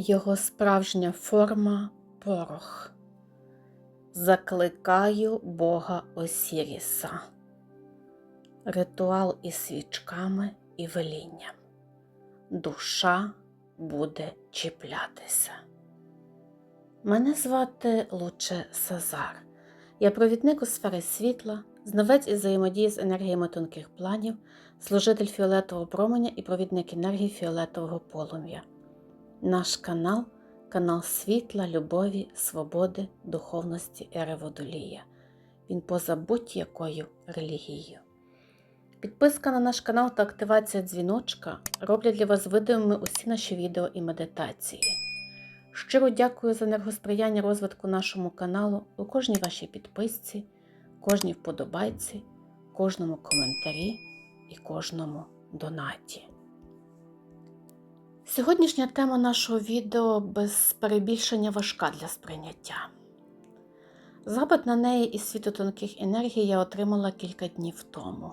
Його справжня форма порох. Закликаю Бога Осіріса. Ритуал із свічками і велінням. Душа буде чіплятися. Мене звати Луче Сазар. Я провідник у сфері світла, знавець із взаємодії з енергіями тонких планів, служитель фіолетового променя і провідник енергії фіолетового полум'я. Наш канал канал світла, любові, свободи, духовності ери Водолія. Він поза будь-якою релігією. Підписка на наш канал та активація дзвіночка роблять для вас видимими усі наші відео і медитації. Щиро дякую за енергосприяння розвитку нашому каналу у кожній вашій підписці, кожній вподобайці, кожному коментарі і кожному донаті. Сьогоднішня тема нашого відео без перебільшення важка для сприйняття. Запит на неї із світу тонких енергій я отримала кілька днів тому,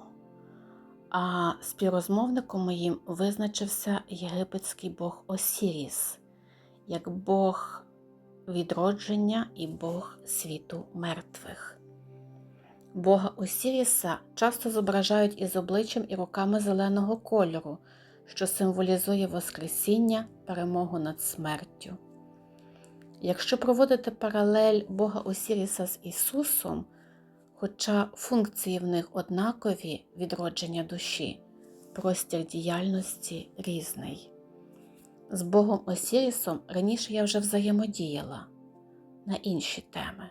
а співрозмовником моїм визначився єгипетський бог Осіріс, як Бог відродження і Бог світу мертвих. Бога Осіріса часто зображають із обличчям і руками зеленого кольору, що символізує Воскресіння, перемогу над смертю. Якщо проводити паралель Бога Осіріса з Ісусом, хоча функції в них однакові відродження душі, простір діяльності різний. З Богом Осірісом раніше я вже взаємодіяла на інші теми.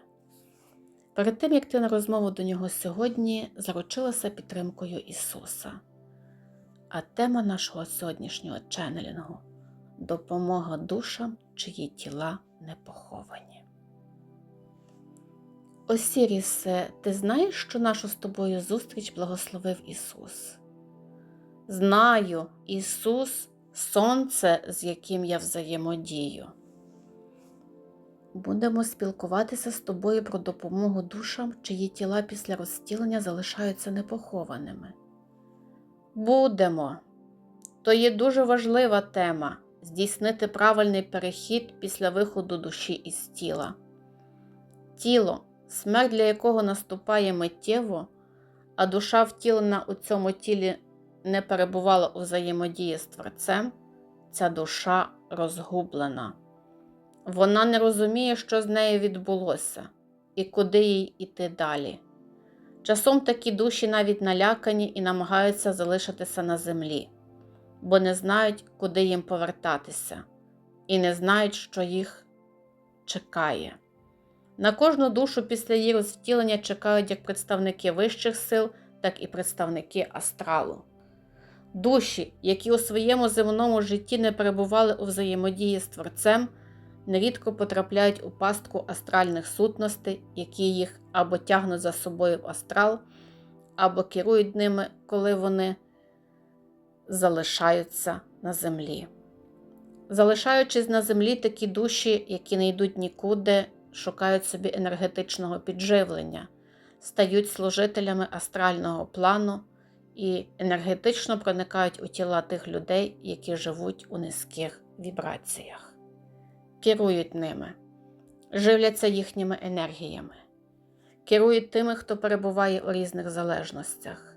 Перед тим, як ти на розмову до нього сьогодні, заручилася підтримкою Ісуса. А тема нашого сьогоднішнього ченнелінгу допомога душам, чиї тіла не поховані. Осірісе, ти знаєш, що нашу з тобою зустріч благословив Ісус? Знаю, Ісус сонце, з яким я взаємодію. Будемо спілкуватися з тобою про допомогу душам, чиї тіла після розтілення залишаються непохованими. Будемо. То є дуже важлива тема здійснити правильний перехід після виходу душі із тіла. Тіло, смерть для якого наступає миттєво, а душа втілена у цьому тілі не перебувала у взаємодії з Творцем, ця душа розгублена. Вона не розуміє, що з нею відбулося і куди їй іти далі. Часом такі душі навіть налякані і намагаються залишитися на землі, бо не знають, куди їм повертатися, і не знають, що їх чекає. На кожну душу після її розвтілення чекають як представники вищих сил, так і представники астралу. Душі, які у своєму земному житті не перебували у взаємодії з Творцем, нерідко потрапляють у пастку астральних сутностей, які їх або тягнуть за собою в астрал, або керують ними, коли вони залишаються на землі. Залишаючись на землі, такі душі, які не йдуть нікуди, шукають собі енергетичного підживлення, стають служителями астрального плану і енергетично проникають у тіла тих людей, які живуть у низьких вібраціях керують ними, живляться їхніми енергіями, керують тими, хто перебуває у різних залежностях.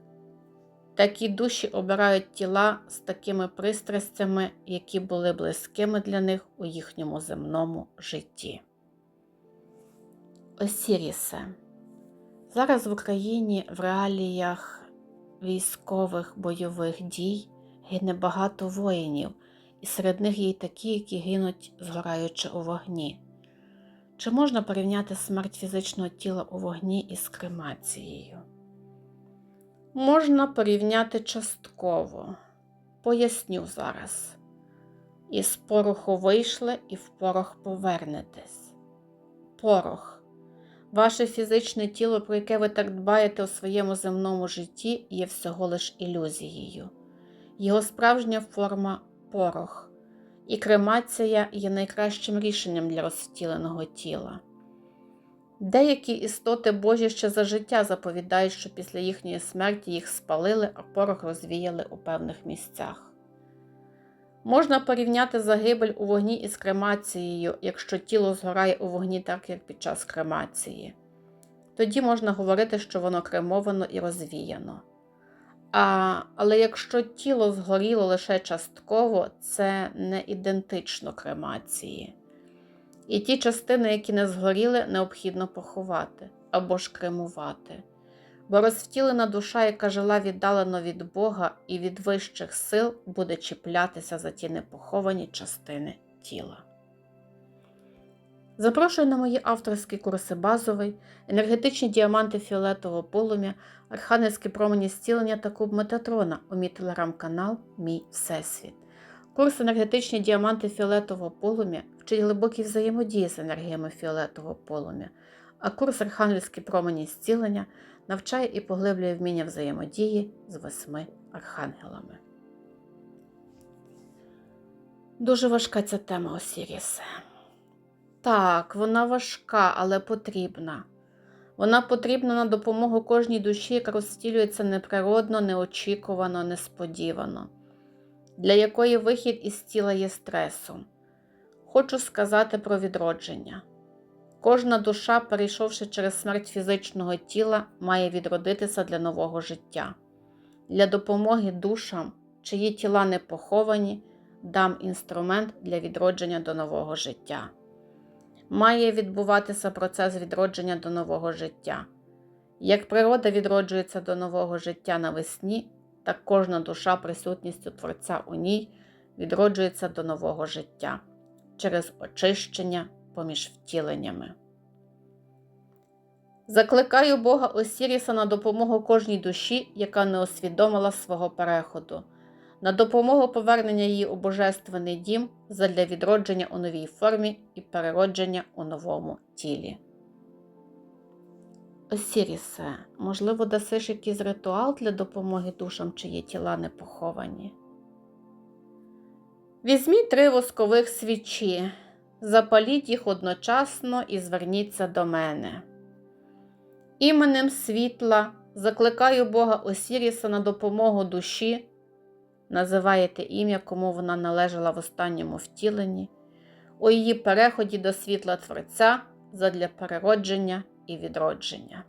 Такі душі обирають тіла з такими пристрастями, які були близькими для них у їхньому земному житті. Осірісе. Зараз в Україні в реаліях військових бойових дій гине багато воїнів і серед них є й такі, які гинуть, згораючи у вогні. Чи можна порівняти смерть фізичного тіла у вогні із кремацією? Можна порівняти частково. Поясню зараз. Із пороху вийшли і в порох повернетесь. Порох. Ваше фізичне тіло, про яке ви так дбаєте у своєму земному житті, є всього лиш ілюзією. Його справжня форма порох, і кремація є найкращим рішенням для розтіленого тіла. Деякі істоти Божі ще за життя заповідають, що після їхньої смерті їх спалили, а порох розвіяли у певних місцях. Можна порівняти загибель у вогні із кремацією, якщо тіло згорає у вогні так, як під час кремації. Тоді можна говорити, що воно кремовано і розвіяно. А, але якщо тіло згоріло лише частково, це не ідентично кремації. І ті частини, які не згоріли, необхідно поховати або ж кремувати. Бо розвтілена душа, яка жила віддалено від Бога і від вищих сил, буде чіплятися за ті непоховані частини тіла. Запрошую на мої авторські курси базовий, енергетичні діаманти фіолетового полум'я, архангельські промені зцілення та куб Метатрона у мій телеграм-канал Мій Всесвіт. Курс енергетичні діаманти фіолетового полум'я вчить глибокій взаємодії з енергіями фіолетового полум'я, а курс архангельські промені зцілення навчає і поглиблює вміння взаємодії з восьми архангелами. Дуже важка ця тема Осірісе. Так, вона важка, але потрібна. Вона потрібна на допомогу кожній душі, яка розстілюється неприродно, неочікувано, несподівано, для якої вихід із тіла є стресом. Хочу сказати про відродження. Кожна душа, перейшовши через смерть фізичного тіла, має відродитися для нового життя. Для допомоги душам, чиї тіла не поховані, дам інструмент для відродження до нового життя має відбуватися процес відродження до нового життя. Як природа відроджується до нового життя навесні, так кожна душа присутністю Творця у ній відроджується до нового життя через очищення поміж втіленнями. Закликаю Бога Осіріса на допомогу кожній душі, яка не усвідомила свого переходу на допомогу повернення її у божественний дім задля відродження у новій формі і переродження у новому тілі. Осірісе, можливо, дасиш якийсь ритуал для допомоги душам, чиї тіла не поховані. Візьміть три воскових свічі, запаліть їх одночасно і зверніться до мене. Іменем світла закликаю Бога Осіріса на допомогу душі, називаєте ім'я, кому вона належала в останньому втіленні, у її переході до світла Творця задля переродження і відродження.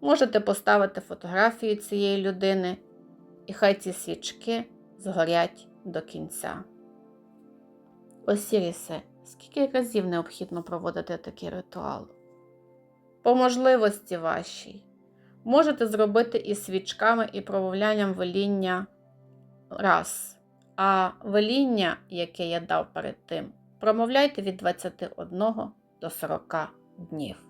Можете поставити фотографію цієї людини, і хай ці свічки згорять до кінця. Осірісе, скільки разів необхідно проводити такий ритуал? По можливості вашій можете зробити із свічками і промовлянням веління раз. А веління, яке я дав перед тим, промовляйте від 21 до 40 днів.